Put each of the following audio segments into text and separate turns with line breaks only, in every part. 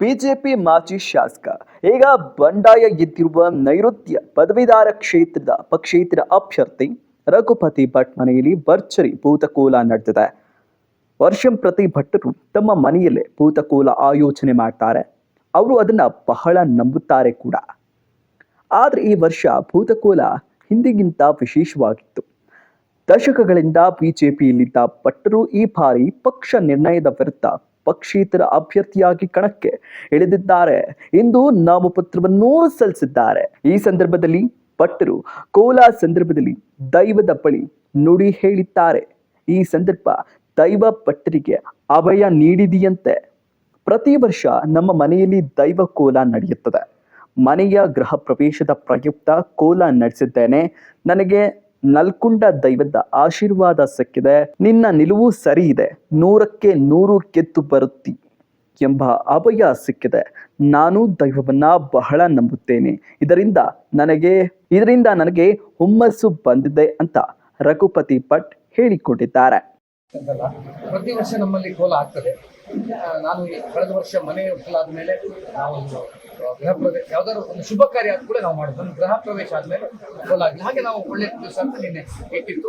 BJP ಮಾಜಿ ಶಾಸಕ, ಈಗ ಬಂಡಾಯ ಎದ್ದಿರುವ ನೈಋತ್ಯ ಪದವೀಧರ ಕ್ಷೇತ್ರದ ಪಕ್ಷೇತರ ಅಭ್ಯರ್ಥಿ ರಘುಪತಿ ಭಟ್ ಮನೆಯಲ್ಲಿ ಭರ್ಜರಿ ಭೂತಕೋಲ ನಡೆದಿದೆ. ವರ್ಷಂ ಪ್ರತಿ ಭಟ್ಟರು ತಮ್ಮ ಮನೆಯಲ್ಲೇ ಭೂತಕೋಲ ಆಯೋಜನೆ ಮಾಡ್ತಾರೆ. ಅವರು ಅದನ್ನ ಬಹಳ ನಂಬುತ್ತಾರೆ ಕೂಡ. ಆದರೆ ಈ ವರ್ಷ ಭೂತಕೋಲ ಹಿಂದಿಗಿಂತ ವಿಶೇಷವಾಗಿತ್ತು. ದಶಕಗಳಿಂದ ಬಿಜೆಪಿಯಲ್ಲಿದ್ದ ಭಟ್ಟರು ಈ ಬಾರಿ ಪಕ್ಷ ನಿರ್ಣಯದ ವಿರುದ್ಧ ಪಕ್ಷೇತರ ಅಭ್ಯರ್ಥಿಯಾಗಿ ಕಣಕ್ಕೆ ಇಳಿದಿದ್ದಾರೆ. ಎಂದು ನಾಮಪತ್ರವನ್ನು ಸಲ್ಲಿಸಿದ್ದಾರೆ. ಈ ಸಂದರ್ಭದಲ್ಲಿ ಭಟ್ಟರು ಕೋಲ ಸಂದರ್ಭದಲ್ಲಿ ದೈವದ ಬಳಿ ನುಡಿ ಹೇಳಿದ್ದಾರೆ. ಈ ಸಂದರ್ಭ ದೈವ ಭಟ್ಟರಿಗೆ ಅಭಯ ನೀಡಿದೆಯಂತೆ. ಪ್ರತಿ ವರ್ಷ ನಮ್ಮ ಮನೆಯಲ್ಲಿ ದೈವ ಕೋಲ ನಡೆಯುತ್ತದೆ. ಮನೆಯ ಗೃಹ ಪ್ರವೇಶದ ಪ್ರಯುಕ್ತ ಕೋಲ ನಡೆಸಿದ್ದೇನೆ. ನನಗೆ ನಲ್ಕುಂಡ ದೈವದ ಆಶೀರ್ವಾದ ಸಿಕ್ಕಿದೆ. ನಿನ್ನ ನಿಲುವು ಸರಿ ಇದೆ ನೂರಕ್ಕೆ ನೂರು ಗೆದ್ದು ಬರುತ್ತಿ ಎಂಬ ಅಭಯ ಸಿಕ್ಕಿದೆ. ನಾನು ದೈವವನ್ನ ಬಹಳ ನಂಬುತ್ತೇನೆ. ಇದರಿಂದ ನನಗೆ ಇದರಿಂದ ನನಗೆ ಹುಮ್ಮಸ್ಸು ಬಂದಿದೆ ಅಂತ ರಘುಪತಿ ಭಟ್ ಹೇಳಿಕೊಂಡಿದ್ದಾರೆ.
ಪ್ರತಿ ವರ್ಷ ನಮ್ಮಲ್ಲಿ ಕೋಲ ಆಗ್ತದೆ. ನಾನು ಕಳೆದ ವರ್ಷ ಮನೆ ಮೇಲೆ ನಾವೊಂದು ಗೃಹ ಪ್ರವೇಶ ಯಾವ್ದಾದ್ರು ಒಂದು ಶುಭ ಕಾರ್ಯ ಕೂಡ ನಾವು ಮಾಡೋದು ಗೃಹ ಪ್ರವೇಶ ಆದ್ಮೇಲೆ ಆಗಲಿ ಹಾಗೆ ನಾವು ಒಳ್ಳೆ ದಿವಸ ಅಂತ ನಿನ್ನೆ ಇಟ್ಟಿತ್ತು.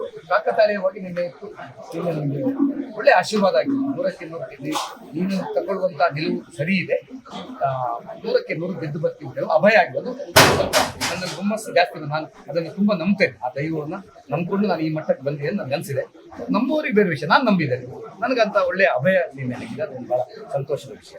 ಹೋಗಿ ನಿನ್ನೆ ಇತ್ತು. ನಿನ್ನೆ ನಮಗೆ ಒಳ್ಳೆ ಆಶೀರ್ವಾದ ಆಗಿದೆ ನೂರಕ್ಕೆ ನೂರು ಗೆದ್ದು, ನೀನು ತಗೊಳ್ಳುವಂತ ನಿಲುವು ಸರಿ ಇದೆ. ನೂರಕ್ಕೆ ನೂರು ಗೆದ್ದು ಬರ್ತೀವಿ ಅಭಯ ಆಗಿರೋದು. ನನ್ನ ಹುಮ್ಮಸ್ಸು ಜಾಸ್ತಿ ನಾನು ಅದನ್ನು ತುಂಬಾ ನಂಬ್ತೇನೆ. ಆ ದೈವವನ್ನ ನಂಬಿಕೊಂಡು ನಾನು ಈ ಮಟ್ಟಕ್ಕೆ ಬಂದಿದೆ ಅಂತ ನನಗೆ ಅನ್ಸಿದೆ. ನಂಬುವವರಿಗೆ ಬೇರೆ ವಿಷಯ. ನಾನು ನಂಬಿದ್ದೇನೆ. ನನಗಂತ ಒಳ್ಳೆ ಅಭಯ ನಿನ್ನೆ ಅದೊಂದು ಅದು ಬಹಳ ಸಂತೋಷದ ವಿಷಯ.